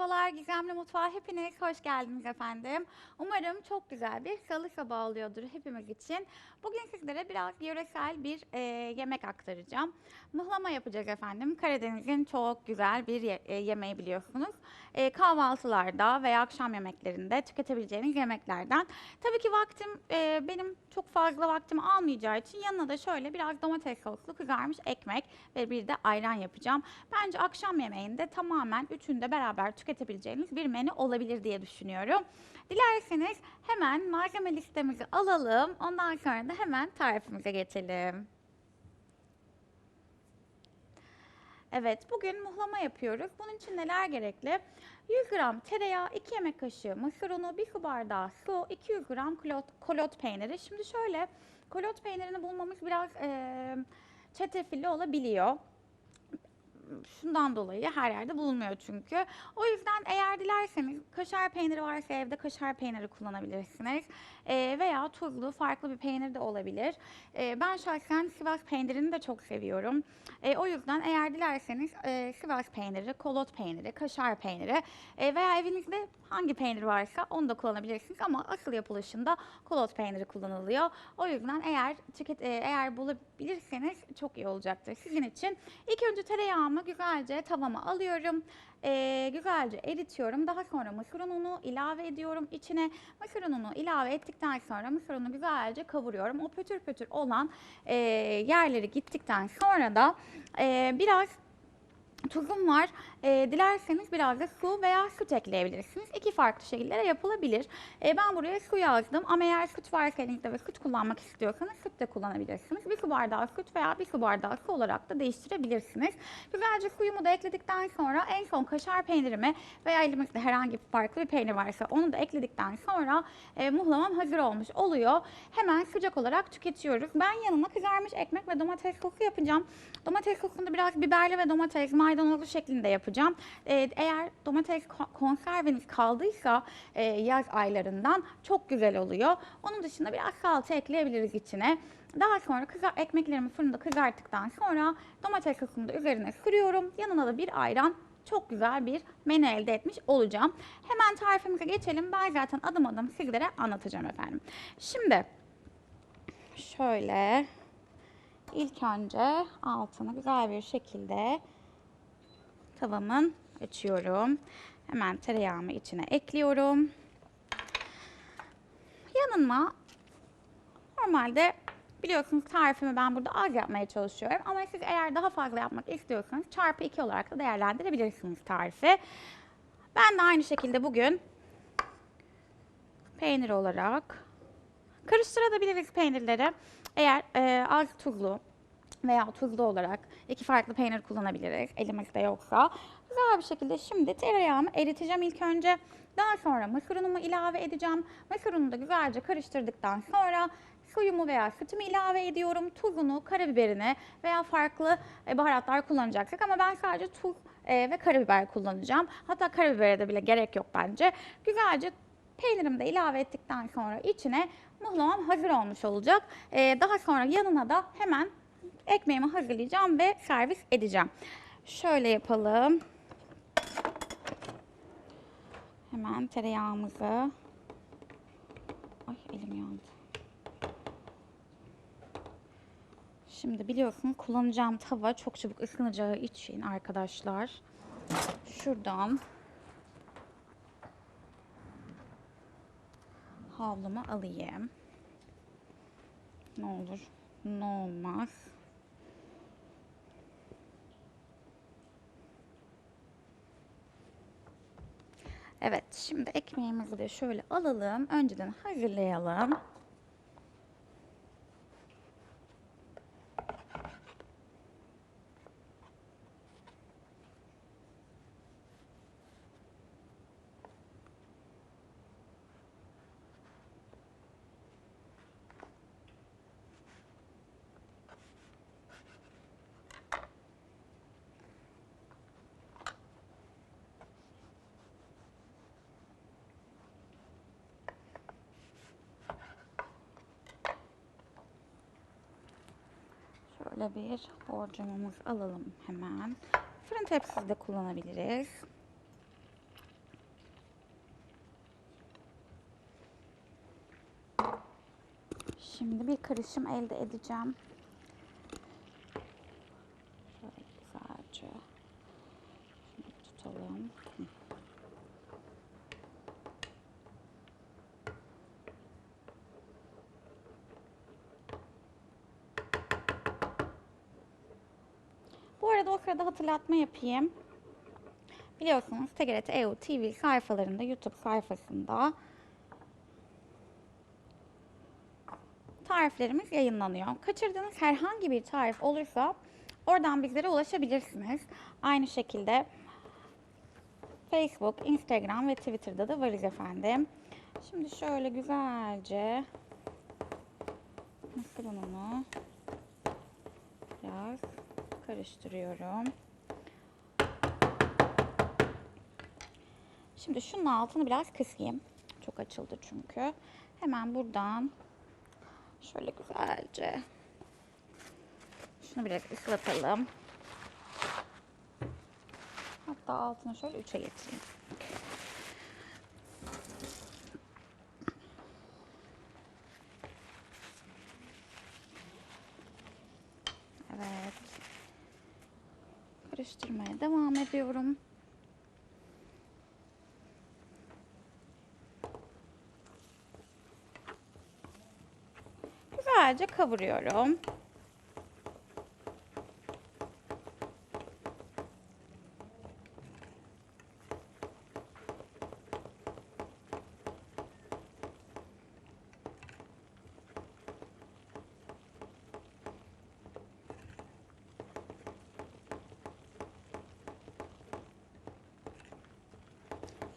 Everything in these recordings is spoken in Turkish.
Merhabalar. Gizemli Mutfağa hepiniz hoş geldiniz efendim. Umarım çok güzel bir salı sabahı oluyordur hepimiz için. Bugün sizlere biraz yöresel bir e, yemek aktaracağım. Mıhlama yapacağız efendim. Karadeniz'in çok güzel bir ye- e, yemeği biliyorsunuz. E, kahvaltılarda veya akşam yemeklerinde tüketebileceğiniz yemeklerden. Tabii ki vaktim e, benim çok fazla vaktimi almayacağı için yanına da şöyle biraz domates soslu kızarmış ekmek ve bir de ayran yapacağım. Bence akşam yemeğinde tamamen üçünü de beraber tüketebileceğiniz bir menü olabilir diye düşünüyorum. Dilerseniz hemen malzeme listemizi alalım. Ondan sonra da hemen tarifimize geçelim. Evet, bugün muhlama yapıyoruz. Bunun için neler gerekli? 100 gram tereyağı, 2 yemek kaşığı mısır unu, 1 su bardağı su, 200 gram kolot, kolot peyniri. Şimdi şöyle, kolot peynirini bulmamız biraz eee çetrefilli olabiliyor şundan dolayı her yerde bulunmuyor çünkü. O yüzden eğer dilerseniz kaşar peyniri varsa evde kaşar peyniri kullanabilirsiniz. Ee, veya tuzlu farklı bir peynir de olabilir. Ee, ben şahsen Sivas peynirini de çok seviyorum. Ee, o yüzden eğer dilerseniz e, Sivas peyniri, kolot peyniri, kaşar peyniri e, veya evinizde hangi peynir varsa onu da kullanabilirsiniz ama asıl yapılışında kolot peyniri kullanılıyor. O yüzden eğer tüket e, eğer bulabilirseniz çok iyi olacaktır sizin için. İlk önce tereyağımı güzelce tavama alıyorum. Ee, güzelce eritiyorum. Daha sonra mısır ununu ilave ediyorum içine. Mısır ununu ilave ettikten sonra mısır ununu güzelce kavuruyorum. O pötür pötür olan e, yerleri gittikten sonra da e, biraz tuzum var. E, dilerseniz biraz da su veya süt ekleyebilirsiniz. İki farklı şekilde yapılabilir. E, ben buraya su yazdım ama eğer süt varsa elinizde ve süt kullanmak istiyorsanız süt de kullanabilirsiniz. Bir su bardağı süt veya bir su bardağı su olarak da değiştirebilirsiniz. Güzelce suyumu da ekledikten sonra en son kaşar peynirimi veya elimizde herhangi bir farklı bir peynir varsa onu da ekledikten sonra e, muhlamam hazır olmuş oluyor. Hemen sıcak olarak tüketiyoruz. Ben yanına kızarmış ekmek ve domates sosu yapacağım. Domates sosunu da biraz biberli ve domates maydanozlu şeklinde yapacağım. Ee, eğer domates ko- konserveniz kaldıysa e, yaz aylarından çok güzel oluyor. Onun dışında biraz salça ekleyebiliriz içine. Daha sonra kızar ekmeklerimi fırında kızarttıktan sonra domates sosunu da üzerine sürüyorum. Yanına da bir ayran çok güzel bir menü elde etmiş olacağım. Hemen tarifimize geçelim. Ben zaten adım adım sizlere anlatacağım efendim. Şimdi şöyle ilk önce altını güzel bir şekilde tavamın açıyorum. Hemen tereyağımı içine ekliyorum. Yanına normalde biliyorsunuz tarifimi ben burada az yapmaya çalışıyorum. Ama siz eğer daha fazla yapmak istiyorsanız çarpı 2 olarak da değerlendirebilirsiniz tarifi. Ben de aynı şekilde bugün peynir olarak karıştırabiliriz peynirleri. Eğer e, az tuzlu veya tuzlu olarak iki farklı peynir kullanabiliriz elimizde yoksa. Güzel bir şekilde şimdi tereyağımı eriteceğim ilk önce. Daha sonra mısır unumu ilave edeceğim. Mısır ununu da güzelce karıştırdıktan sonra suyumu veya sütümü ilave ediyorum. Tuzunu, karabiberini veya farklı e, baharatlar kullanacaksak ama ben sadece tuz e, ve karabiber kullanacağım. Hatta karabibere de bile gerek yok bence. Güzelce Peynirimi de ilave ettikten sonra içine muhlamam hazır olmuş olacak. Ee, daha sonra yanına da hemen ekmeğimi hazırlayacağım ve servis edeceğim. Şöyle yapalım. Hemen tereyağımızı. Ay elim yandı. Şimdi biliyorsunuz kullanacağım tava çok çabuk ıslanacağı için arkadaşlar. Şuradan havlumu alayım. Ne olur, ne olmaz. Evet, şimdi ekmeğimizi de şöyle alalım. Önceden hazırlayalım. Şöyle bir borcamamız alalım hemen. Fırın tepsisi de kullanabiliriz. Şimdi bir karışım elde edeceğim. Hatırlatma yapayım. Biliyorsunuz TGRT EU TV sayfalarında, YouTube sayfasında tariflerimiz yayınlanıyor. Kaçırdığınız herhangi bir tarif olursa oradan bizlere ulaşabilirsiniz. Aynı şekilde Facebook, Instagram ve Twitter'da da varız efendim. Şimdi şöyle güzelce mısır ununu biraz karıştırıyorum. Şimdi şunun altını biraz kısayım. Çok açıldı çünkü. Hemen buradan şöyle güzelce şunu biraz ıslatalım. Hatta altını şöyle üçe getireyim. Evet. Karıştırmaya devam ediyorum. Güzelce kavuruyorum.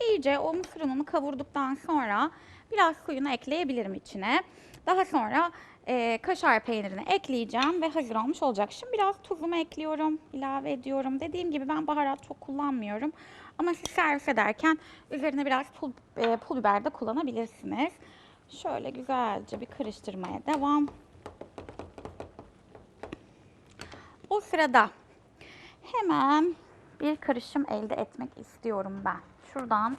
İyice o mısır ununu kavurduktan sonra biraz suyunu ekleyebilirim içine. Daha sonra e, kaşar peynirini ekleyeceğim ve hazır olmuş olacak. Şimdi biraz tuzumu ekliyorum, ilave ediyorum. Dediğim gibi ben baharat çok kullanmıyorum. Ama siz servis ederken üzerine biraz pul, e, pul biber de kullanabilirsiniz. Şöyle güzelce bir karıştırmaya devam. O sırada hemen bir karışım elde etmek istiyorum ben. Şuradan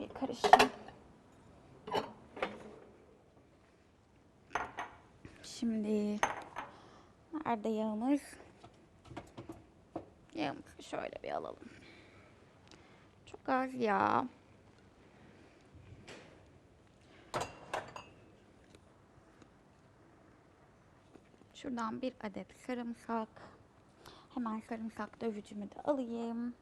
bir karışım. Şimdi nerede yağımız? Yağımızı şöyle bir alalım. Çok az yağ. Şuradan bir adet sarımsak. Hemen sarımsak dövücümü de alayım.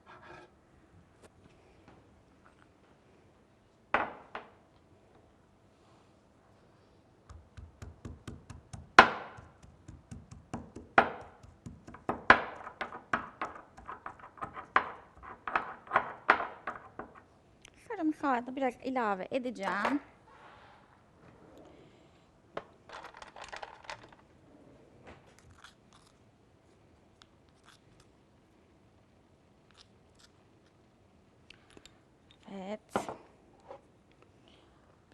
Da biraz ilave edeceğim. Evet.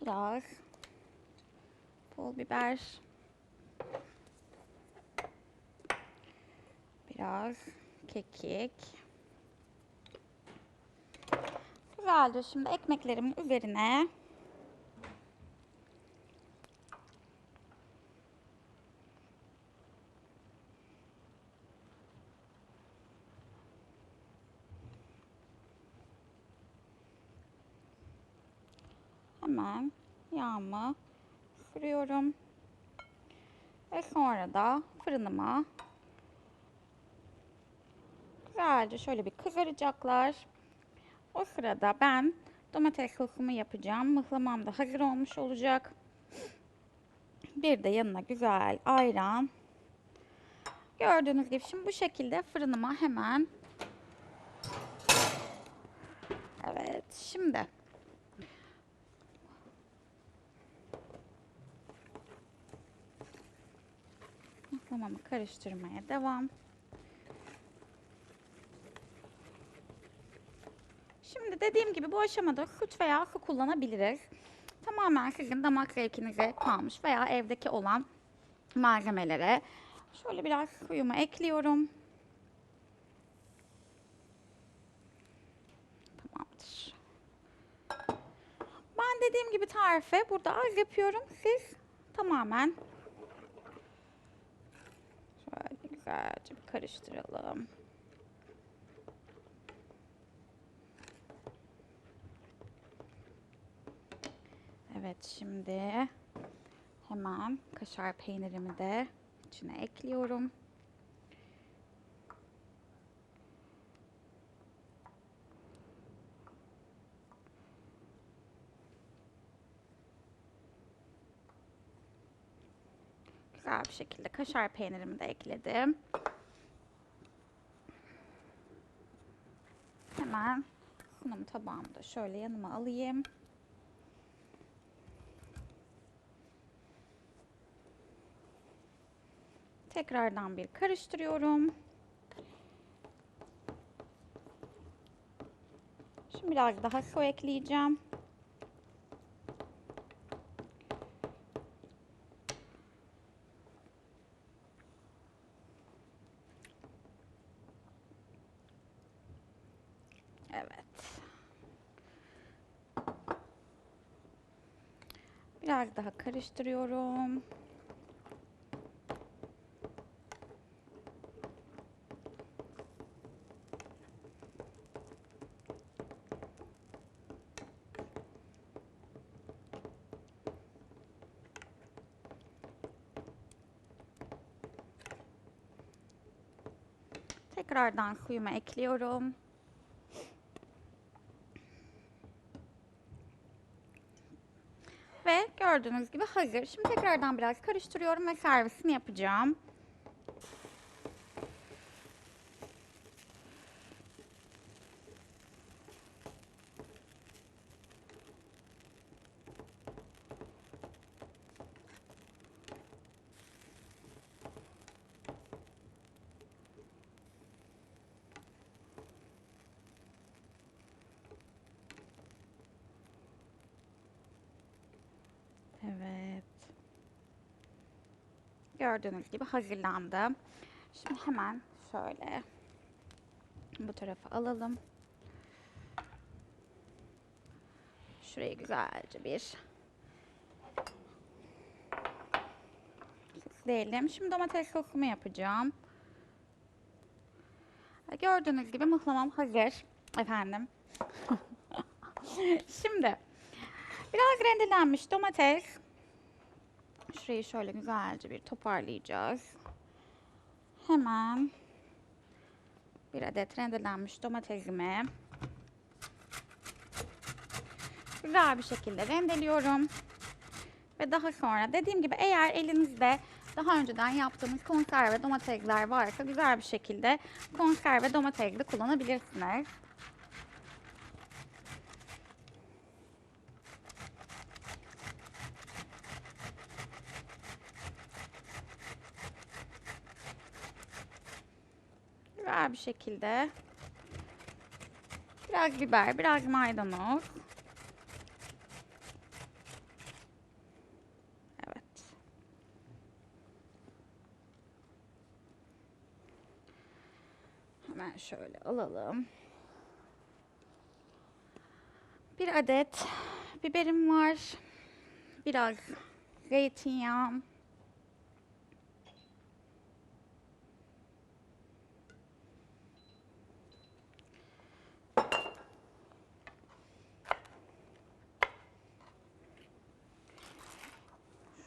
Biraz pul biber. Biraz kekik. Güzelce şimdi ekmeklerimin üzerine hemen yağımı sürüyorum. Ve sonra da fırınıma güzelce şöyle bir kızaracaklar. O sırada ben domates sosumu yapacağım. Mıhlamam da hazır olmuş olacak. Bir de yanına güzel ayran. Gördüğünüz gibi şimdi bu şekilde fırınıma hemen Evet şimdi mıhlamamı karıştırmaya devam. Şimdi dediğim gibi bu aşamada süt veya su kullanabiliriz. Tamamen sizin damak zevkinize kalmış veya evdeki olan malzemelere. Şöyle biraz suyumu ekliyorum. Tamamdır. Ben dediğim gibi tarife burada az yapıyorum. Siz tamamen şöyle güzelce bir karıştıralım. Evet şimdi hemen kaşar peynirimi de içine ekliyorum. Güzel bir şekilde kaşar peynirimi de ekledim. Hemen sunum tabağımı da şöyle yanıma alayım. Tekrardan bir karıştırıyorum. Şimdi biraz daha su ekleyeceğim. Evet. Biraz daha karıştırıyorum. Tekrardan suyumu ekliyorum. Ve gördüğünüz gibi hazır. Şimdi tekrardan biraz karıştırıyorum ve servisini yapacağım. Evet. Gördüğünüz gibi hazırlandı. Şimdi hemen şöyle bu tarafa alalım. Şurayı güzelce bir süsleyelim. Şimdi domates sosumu yapacağım. Gördüğünüz gibi mıhlamam hazır. Efendim. Şimdi Biraz rendelenmiş domates. Şurayı şöyle güzelce bir toparlayacağız. Hemen bir adet rendelenmiş domatesimi güzel bir şekilde rendeliyorum. Ve daha sonra dediğim gibi eğer elinizde daha önceden yaptığınız konserve domatesler varsa güzel bir şekilde konserve domates de kullanabilirsiniz. Güzel bir şekilde. Biraz biber, biraz maydanoz. Evet. Hemen şöyle alalım. Bir adet biberim var. Biraz zeytinyağı.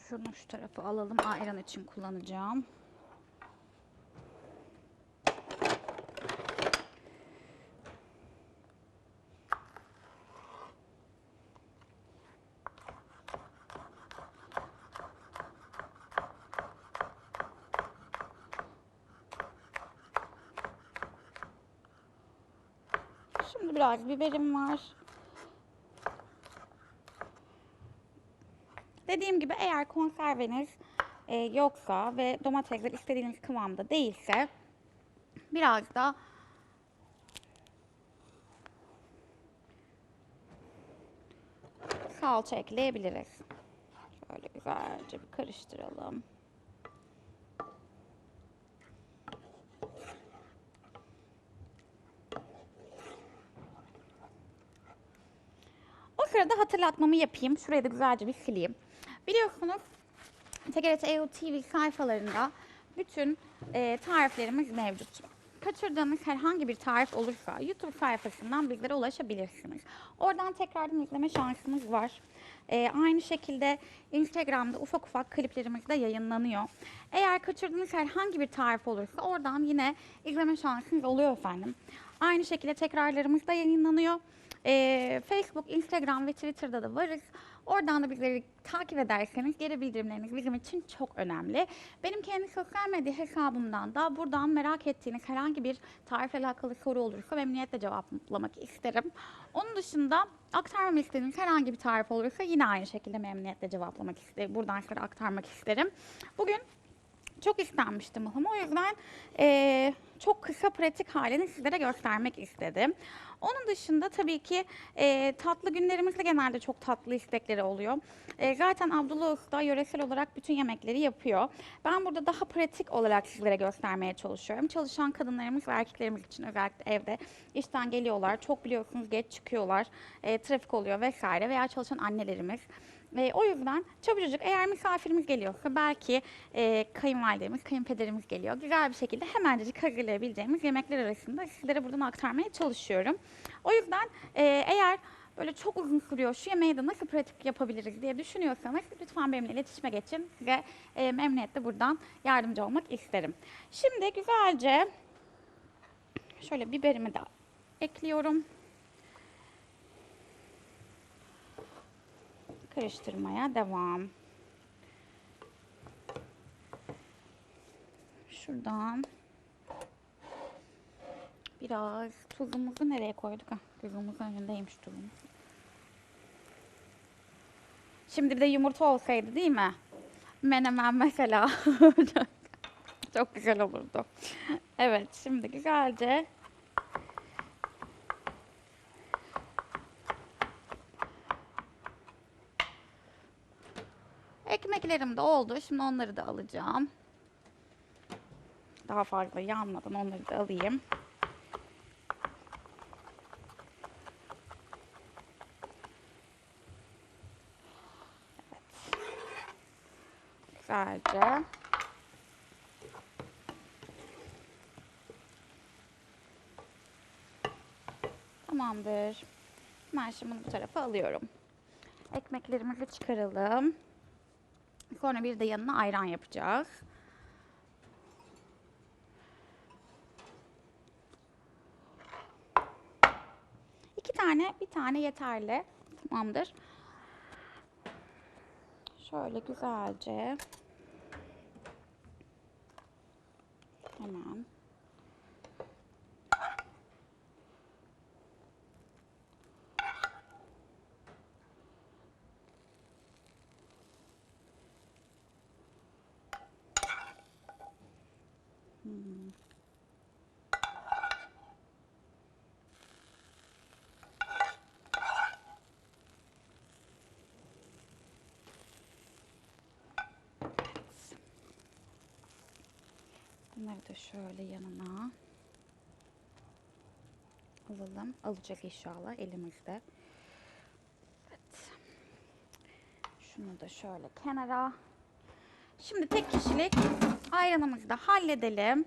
Şunu şu tarafa alalım. Ayran için kullanacağım. Şimdi biraz biberim var. Dediğim gibi eğer konserveniz e, yoksa ve domatesler istediğiniz kıvamda değilse biraz da salça ekleyebiliriz. Şöyle güzelce bir karıştıralım. O sırada hatırlatmamı yapayım. Şurayı da güzelce bir sileyim. Biliyorsunuz TGRT EU TV sayfalarında bütün e, tariflerimiz mevcut. Kaçırdığınız herhangi bir tarif olursa YouTube sayfasından bizlere ulaşabilirsiniz. Oradan tekrardan izleme şansınız var. E, aynı şekilde Instagram'da ufak ufak kliplerimiz de yayınlanıyor. Eğer kaçırdığınız herhangi bir tarif olursa oradan yine izleme şansınız oluyor efendim. Aynı şekilde tekrarlarımız da yayınlanıyor. Ee, Facebook, Instagram ve Twitter'da da varız. Oradan da bizleri takip ederseniz geri bildirimleriniz bizim için çok önemli. Benim kendi sosyal medya hesabımdan da buradan merak ettiğiniz herhangi bir tarifle alakalı soru olursa memnuniyetle cevaplamak isterim. Onun dışında aktarmamı istediğiniz herhangi bir tarif olursa yine aynı şekilde memnuniyetle cevaplamak isterim. Buradan size aktarmak isterim. Bugün çok istenmişti mıhım. O yüzden eee, çok kısa pratik halini sizlere göstermek istedim. Onun dışında tabii ki eee, tatlı günlerimizde genelde çok tatlı istekleri oluyor. Eee, zaten Abdullah Usta yöresel olarak bütün yemekleri yapıyor. Ben burada daha pratik olarak sizlere göstermeye çalışıyorum. Çalışan kadınlarımız ve erkeklerimiz için özellikle evde işten geliyorlar. Çok biliyorsunuz geç çıkıyorlar. Eee, trafik oluyor vesaire veya çalışan annelerimiz. E, o yüzden çabucacık eğer misafirimiz geliyorsa belki e, kayınvalidemiz, kayınpederimiz geliyor. Güzel bir şekilde hemencecik hazırlayabileceğimiz yemekler arasında sizlere buradan aktarmaya çalışıyorum. O yüzden e, eğer böyle çok uzun sürüyor şu yemeği de nasıl pratik yapabiliriz diye düşünüyorsanız lütfen benimle iletişime geçin. Size e, memnuniyetle buradan yardımcı olmak isterim. Şimdi güzelce şöyle biberimi de ekliyorum. Karıştırmaya devam. Şuradan biraz tuzumuzu nereye koyduk? Ah, tuzumuzun önündeymiş tuzumuz. Şimdi bir de yumurta olsaydı değil mi? Menemen mesela. Çok güzel olurdu. Evet, şimdi güzelce Ekmeklerim de oldu. Şimdi onları da alacağım. Daha fazla yanmadan onları da alayım. Evet. Güzelce. Tamamdır. Ben şimdi bu tarafa alıyorum. Ekmeklerimizi çıkaralım. Sonra bir de yanına ayran yapacağız. İki tane, bir tane yeterli. Tamamdır. Şöyle güzelce. Hemen. Bunları da şöyle yanına alalım. Alacak inşallah elimizde. Evet. Şunu da şöyle kenara. Şimdi tek kişilik ayranımızı da halledelim.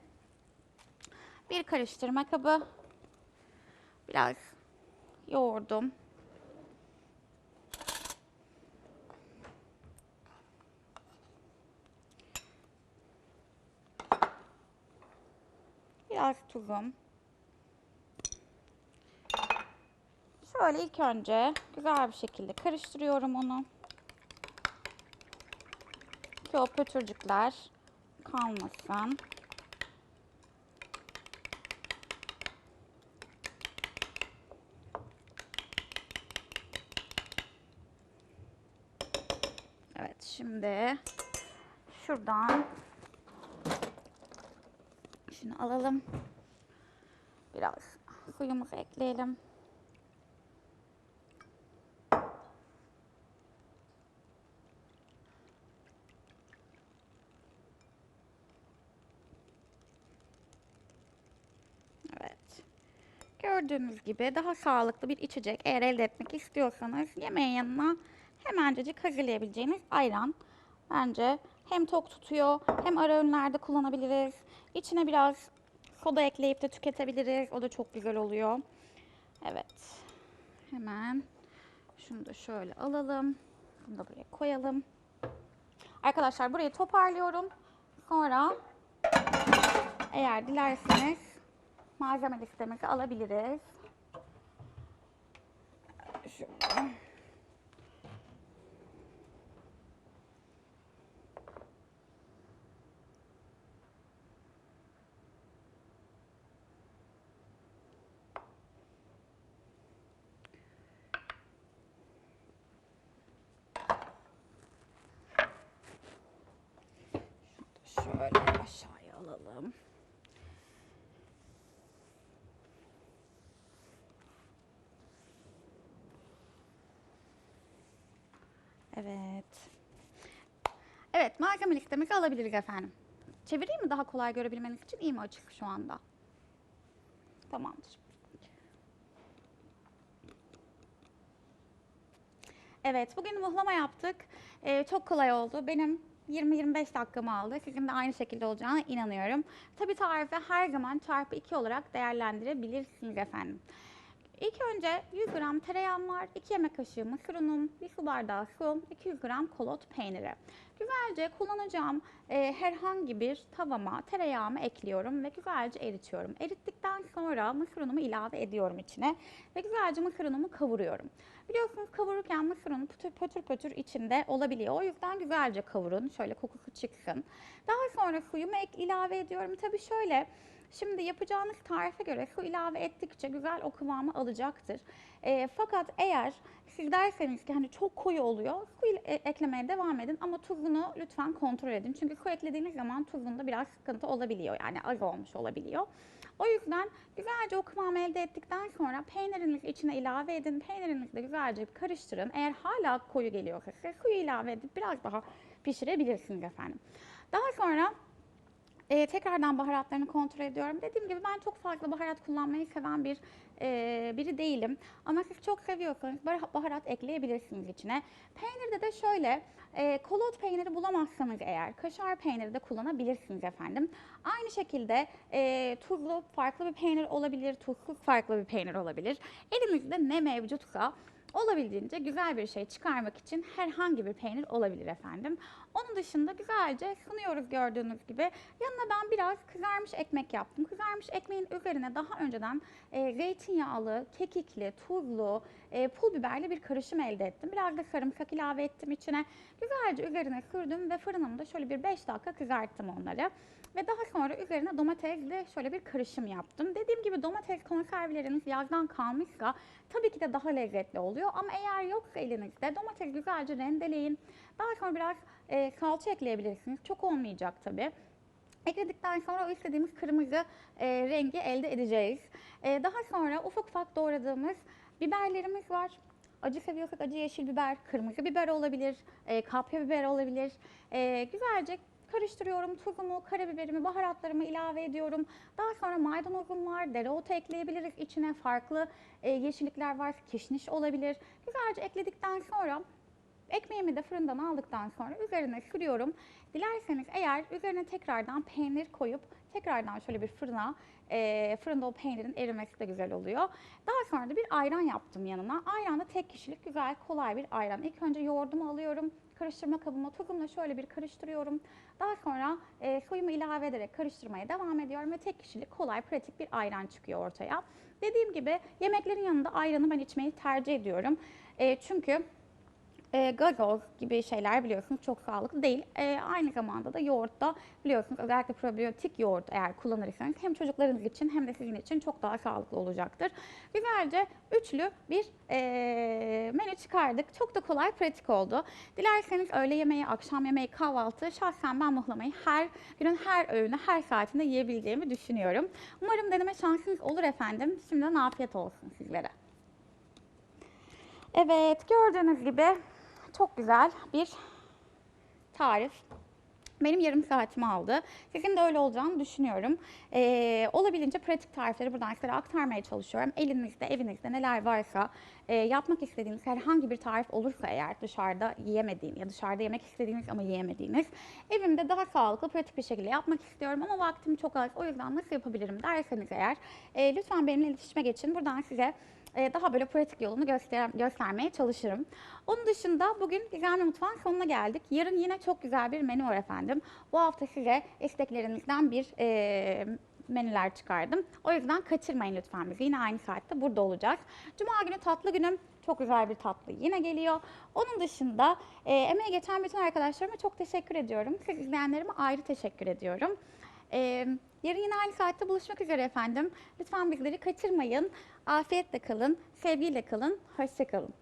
Bir karıştırma kabı. Biraz yoğurdum. Biraz tuzum. Şöyle ilk önce güzel bir şekilde karıştırıyorum onu. Ki o pötürcükler kalmasın. Evet şimdi şuradan şunu alalım. Biraz suyumuzu ekleyelim. Gördüğünüz gibi daha sağlıklı bir içecek eğer elde etmek istiyorsanız yemeğin yanına hemencecik hazırlayabileceğiniz ayran. Bence hem tok tutuyor hem ara öğünlerde kullanabiliriz. İçine biraz soda ekleyip de tüketebiliriz. O da çok güzel oluyor. Evet. Hemen şunu da şöyle alalım. Bunu da buraya koyalım. Arkadaşlar burayı toparlıyorum. Sonra eğer dilerseniz malzeme listemizi alabiliriz. Şöyle. Alalım. Evet. Evet, malzeme listemizi alabiliriz efendim. Çevireyim mi daha kolay görebilmeniz için? İyi mi açık şu anda? Tamamdır. Evet, bugün muhlama yaptık. Ee, çok kolay oldu. Benim 20-25 dakikamı aldı. Sizin de aynı şekilde olacağına inanıyorum. Tabii tarifi her zaman çarpı 2 olarak değerlendirebilirsiniz efendim. İlk önce 100 gram tereyağım var, 2 yemek kaşığı mısır unum, 1 su bardağı su, 200 gram kolot peyniri. Güzelce kullanacağım e, herhangi bir tavama tereyağımı ekliyorum ve güzelce eritiyorum. Erittikten sonra mısır unumu ilave ediyorum içine ve güzelce mısır unumu kavuruyorum. Biliyorsunuz kavururken mısır unu pötür pötür pötür içinde olabiliyor. O yüzden güzelce kavurun. Şöyle kokusu çıksın. Daha sonra suyumu ek ilave ediyorum. Tabii şöyle Şimdi yapacağınız tarife göre su ilave ettikçe güzel o kıvamı alacaktır. E, fakat eğer siz derseniz ki hani çok koyu oluyor, su e, eklemeye devam edin ama tuzunu lütfen kontrol edin. Çünkü su eklediğiniz zaman tuzunda biraz sıkıntı olabiliyor. Yani az olmuş olabiliyor. O yüzden güzelce o kıvamı elde ettikten sonra peynirinizi içine ilave edin. Peynirinizi de güzelce karıştırın. Eğer hala koyu geliyorsa size suyu ilave edip biraz daha pişirebilirsiniz efendim. Daha sonra e, tekrardan baharatlarını kontrol ediyorum. Dediğim gibi ben çok fazla baharat kullanmayı seven bir e, biri değilim. Ama siz çok seviyorsanız bah- baharat ekleyebilirsiniz içine. Peynirde de şöyle, e, kolot peyniri bulamazsanız eğer kaşar peyniri de kullanabilirsiniz efendim. Aynı şekilde e, tuzlu farklı bir peynir olabilir, tuzsuz farklı bir peynir olabilir. Elimizde ne mevcutsa olabildiğince güzel bir şey çıkarmak için herhangi bir peynir olabilir efendim. Onun dışında güzelce sunuyoruz gördüğünüz gibi. Yanına ben biraz kızarmış ekmek yaptım. Kızarmış ekmeğin üzerine daha önceden e, zeytinyağlı, kekikli, tuzlu, e, pul biberli bir karışım elde ettim. Biraz da sarımsak ilave ettim içine. Güzelce üzerine sürdüm ve fırınımda şöyle bir 5 dakika kızarttım onları. Ve daha sonra üzerine domatesli şöyle bir karışım yaptım. Dediğim gibi domates konserveleriniz yazdan kalmışsa tabii ki de daha lezzetli oluyor. Ama eğer yoksa elinizde domatesi güzelce rendeleyin. Daha sonra biraz e, salça ekleyebilirsiniz. Çok olmayacak tabii. Ekledikten sonra o istediğimiz kırmızı e, rengi elde edeceğiz. E, daha sonra ufak ufak doğradığımız biberlerimiz var. Acı seviyorsak acı yeşil biber, kırmızı biber olabilir, e, kapya biber olabilir. E, güzelce karıştırıyorum. Tuzumu, karabiberimi, baharatlarımı ilave ediyorum. Daha sonra maydanozum var, dereotu ekleyebiliriz içine. Farklı e, yeşillikler var, kişniş olabilir. Güzelce ekledikten sonra Ekmeğimi de fırından aldıktan sonra üzerine sürüyorum. Dilerseniz eğer üzerine tekrardan peynir koyup tekrardan şöyle bir fırına, e, fırında o peynirin erimesi de güzel oluyor. Daha sonra da bir ayran yaptım yanına. Ayran da tek kişilik güzel kolay bir ayran. İlk önce yoğurdumu alıyorum. Karıştırma kabıma tuzumla şöyle bir karıştırıyorum. Daha sonra e, suyumu ilave ederek karıştırmaya devam ediyorum ve tek kişilik kolay pratik bir ayran çıkıyor ortaya. Dediğim gibi yemeklerin yanında ayranı ben içmeyi tercih ediyorum. E, çünkü e, gazoz gibi şeyler biliyorsunuz çok sağlıklı değil. E, aynı zamanda da yoğurtta biliyorsunuz özellikle probiyotik yoğurt eğer kullanırsanız hem çocuklarınız için hem de sizin için çok daha sağlıklı olacaktır. Güzelce üçlü bir e, menü çıkardık. Çok da kolay, pratik oldu. Dilerseniz öğle yemeği, akşam yemeği, kahvaltı şahsen ben muhlamayı her günün her öğünü, her saatinde yiyebileceğimi düşünüyorum. Umarım deneme şansınız olur efendim. Şimdiden afiyet olsun sizlere. Evet, gördüğünüz gibi çok güzel bir tarif. Benim yarım saatimi aldı. Sizin de öyle olacağını düşünüyorum. Ee, olabildiğince pratik tarifleri buradan size aktarmaya çalışıyorum. Elinizde, evinizde neler varsa, e, yapmak istediğiniz herhangi bir tarif olursa eğer dışarıda yiyemediğiniz ya dışarıda yemek istediğiniz ama yiyemediğiniz, evimde daha sağlıklı, pratik bir şekilde yapmak istiyorum ama vaktim çok az. O yüzden nasıl yapabilirim derseniz eğer, e, lütfen benimle iletişime geçin. Buradan size daha böyle pratik yolunu göster göstermeye çalışırım. Onun dışında bugün Gizemli Mutfağın sonuna geldik. Yarın yine çok güzel bir menü var efendim. Bu hafta size isteklerinizden bir e, menüler çıkardım. O yüzden kaçırmayın lütfen bizi. Yine aynı saatte burada olacağız. Cuma günü tatlı günüm. Çok güzel bir tatlı yine geliyor. Onun dışında e, emeği geçen bütün arkadaşlarıma çok teşekkür ediyorum. Siz izleyenlerime ayrı teşekkür ediyorum. E, yarın yine aynı saatte buluşmak üzere efendim. Lütfen bizleri kaçırmayın. Afiyetle kalın, sevgiyle kalın, hoşça kalın.